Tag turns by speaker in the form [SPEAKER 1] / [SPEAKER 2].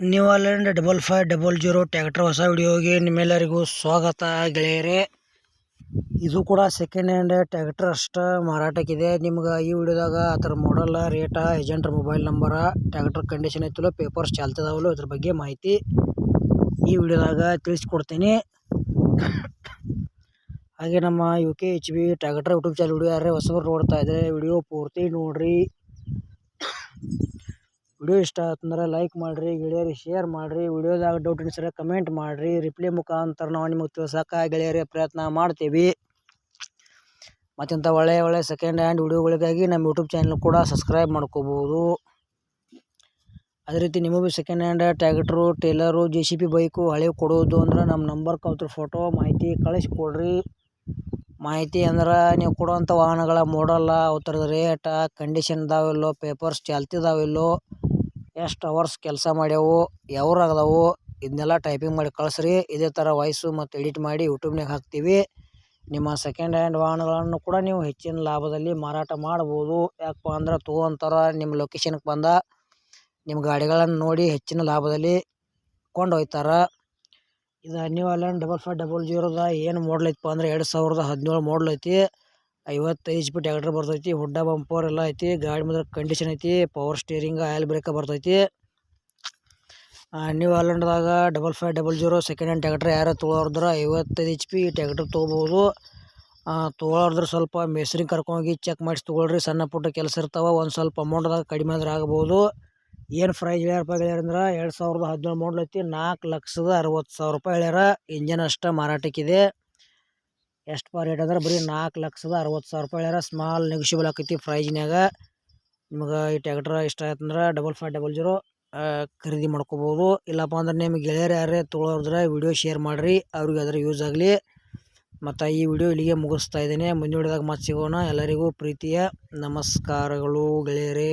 [SPEAKER 1] New Holland double five double zero tractor ಹೊಸ ವಿಡಿಯೋಗೆ ನಿಮ್ಮೆಲ್ಲರಿಗೂ ಸ್ವಾಗತ ಗೆಳೆಯರೇ. ಇದು ಕೂಡ ಸೆಕೆಂಡ್ ಹ್ಯಾಂಡ್ ಟ್ಯಾಕ್ಟರ್ ಅಷ್ಟ ಮಾರಾಟಕ್ಕಿದೆ. ನಿಮ್ಗೆ ಈ ವಿಡಿಯೋದಾಗ ಅದರ ಮಾಡಲ್ಲ ರೇಟ ಏಜೆಂಟ್ರ ಮೊಬೈಲ್ ನಂಬರ ಟ್ಯಾಕ್ಟರ್ ಕಂಡೀಷನ್ ಐತಲೋ ಪೇಪರ್ಸ್ ಚಾಲ್ತಿದಾವಲ್ಲ ಇದ್ರ ಬಗ್ಗೆ ಮಾಹಿತಿ ಈ ವಿಡಿಯೋದಾಗ ತಿಳಿಸ್ಕೊಡ್ತೀನಿ. ಹಾಗೆ ನಮ್ಮ U K H B tractor YouTube channel video ಯಾರೇ ಹೊಸಬರು ನೋಡ್ತಾ ಇದ್ದಾರೆ ವಿಡಿಯೋ ಪೂರ್ತಿ ನೋಡ್ರಿ. ವಿಡಿಯೋ ಇಷ್ಟ ಆತಂದ್ರೆ ಲೈಕ್ ಮಾಡಿರಿ, ಗೆಳೆಯರಿಗೆ ಶೇರ್ ಮಾಡಿರಿ, ವಿಡಿಯೋದಾಗ ಡೌಟ್ ಅನಿಸಿದ್ರೆ ಕಮೆಂಟ್ ಮಾಡಿರಿ ರಿಪ್ಲೈ ಮುಖಾಂತರ ನಾವು ನಿಮಗೆ ತಿಳಿಸೋಕೆ ಗೆಳೆಯರಿಗೆ ಪ್ರಯತ್ನ ಮಾಡ್ತೀವಿ. ಮತ್ತಿಂಥ ಒಳ್ಳೆಯ ಒಳ್ಳೆಯ ಸೆಕೆಂಡ್ ಹ್ಯಾಂಡ್ ವಿಡಿಯೋಗಳಿಗಾಗಿ ನಮ್ಮ ಯೂಟ್ಯೂಬ್ ಚಾನಲ್ ಕೂಡ ಸಬ್ಸ್ಕ್ರೈಬ್ ಮಾಡ್ಕೋಬೋದು. ಅದೇ ರೀತಿ ನಿಮಗೂ second hand tractor trailer J C B bike ಹಳೆ ಕೊಡೋದು ಅಂದ್ರೆ ನಮ್ಮ ನಂಬರ್ ಕಲ್ತ್ರ ಫೋಟೋ ಮಾಹಿತಿ ಕಳಿಸ್ಕೊಡ್ರಿ. ಮಾಹಿತಿ ಅಂದ್ರೆ ನೀವು ಕೊಡುವಂಥ ವಾಹನಗಳ ಮಾಡಲ್ಲ ಅವು ಥರದ ರೇಟ ಕಂಡೀಷನ್ ಇದಾವಿಲ್ಲೋ ಪೇಪರ್ಸ್ ಚಾಲ್ತಿದಾವಿಲ್ಲೋ ಎಷ್ಟು ಅವರ್ಸ್ ಕೆಲಸ ಮಾಡ್ಯಾವು ಆಗದವು ಇದನ್ನೆಲ್ಲ ಟೈಪಿಂಗ್ ಮಾಡಿ ಕಳಿಸ್ರಿ. ಇದೇ ಥರ ವಾಯ್ಸು ಮತ್ತು ಎಡಿಟ್ ಮಾಡಿ ಯೂಟ್ಯೂಬ್ನಾಗ ಹಾಕ್ತೀವಿ. ನಿಮ್ಮ ಸೆಕೆಂಡ್ ಹ್ಯಾಂಡ್ ವಾಹನಗಳನ್ನು ಕೂಡ ನೀವು ಹೆಚ್ಚಿನ ಲಾಭದಲ್ಲಿ ಮಾರಾಟ ಮಾಡ್ಬೋದು. ಯಾಕಪ್ಪ ಅಂದ್ರೆ ತೊಗೊಂತಾರ ನಿಮ್ಮ ಲೊಕೇಶನ್ಗೆ ಬಂದ ನಿಮ್ಮ ಗಾಡಿಗಳನ್ನು ನೋಡಿ ಹೆಚ್ಚಿನ ಲಾಭದಲ್ಲಿ ಕೊಂಡೊಯ್ತಾರೆ ಇದು new Holland double five double ಜೀರೋದ ಏನು ಮಾಡ್ಲೈತಪ್ಪ ಅಂದ್ರೆ ಎರಡು ಸಾವಿರದ ಹದಿನೇಳು ಐತಿ. ಐವತ್ತೈದು ಎಚ್ ಪಿ ಟ್ಯಾಕ್ಟರ್ ಬರ್ತೈತಿ ಹುಡ್ಡ ಬಂಪರ್ ಎಲ್ಲ ಐತಿ, ಗಾಡಿ ಮಾತ್ರ ಕಂಡೀಷನ್ ಐತಿ ಪವರ್ ಸ್ಟೇರಿಂಗ್ ಆಯಿಲ್ ಬ್ರೇಕ ಬರ್ತೈತಿ. New ಆಲ್ಯಾಂಡ್ದಾಗ double five double zero second hand tractor ಯಾರು ತೊಗೊಳೋದ್ರ ಐವತ್ತೈದು ಎಚ್ ಪಿ ಟ್ಯಾಕ್ಟರ್ ತೊಗೋಬೋದು. ತೊಗೊಳೋದ್ರ ಸ್ವಲ್ಪ ಮೆಸ್ರಿಂಗ್ ಕರ್ಕೊಂಡೋಗಿ ಚೆಕ್ ಮಾಡಿಸಿ ತೊಗೊಳ್ರಿ, ಸಣ್ಣ ಪುಟ್ಟ ಕೆಲಸ ಇರ್ತಾವೆ, ಒಂದು ಸ್ವಲ್ಪ ಅಮೌಂಟ್ದಾಗ ಕಡಿಮೆ ಅಂದ್ರೆ ಆಗ್ಬೋದು. ಏನು ಪ್ರೈಸ್ ರೂಪಾಯಿ ಹೇಳ್ಯಾರ ಅಂದ್ರೆ, ಎರಡು ಸಾವಿರದ ಹದಿನೇಳು ಐತಿ, ನಾಲ್ಕು ಲಕ್ಷದ ಅರವತ್ತು ಸಾವಿರ ರೂಪಾಯಿ ಹೇಳ್ಯಾರ ಇಂಜನ್ ಅಷ್ಟೇ ಮಾರಾಟಕ್ಕಿದೆ. ಎಷ್ಟು ಪಾ ರೇಟ್ ಅಂದ್ರೆ ಬರೀ ನಾಲ್ಕು ಲಕ್ಷದ ಅರವತ್ತು ಸಾವಿರ ರೂಪಾಯಿ ಹೇಳ್ಯಾರ. ಸ್ಮಾಲ್ ನೆಗೋಷಿಯಬಲ್ ಆಕೈತಿ ಪ್ರೈಜ್ನಾಗ ನಿಮ್ಗೆ ಈ ಟ್ಯಾಕ್ಟ್ರ್ ಇಷ್ಟ ಆಯ್ತಂದ್ರೆ ಡಬಲ್ ಫೈವ್ ಡಬಲ್ ಜೀರೋ ಖರೀದಿ ಮಾಡ್ಕೋಬೋದು. ಇಲ್ಲಪ್ಪ ಅಂದ್ರೆ ನಿಮ್ಮ ಗೆಳೆಯರು ಯಾರೇ ತೊಗೊಳೋದ್ರೆ ವಿಡಿಯೋ ಶೇರ್ ಮಾಡಿರಿ. ಅವ್ರಿಗೆ ಅದರ ಯೂಸ್ ಆಗಲಿ. ಮತ್ತು ಈ ವಿಡಿಯೋ ಇಲ್ಲಿಗೆ ಮುಗಿಸ್ತಾ ಇದ್ದೇನೆ. ಮುಂದಿನ ವಿಡಿಯೋದಾಗ ಮತ್ತೆ ಸಿಗೋಣ. ಎಲ್ಲರಿಗೂ ಪ್ರೀತಿಯ ನಮಸ್ಕಾರಗಳು ಗೆಳೆಯರೇ.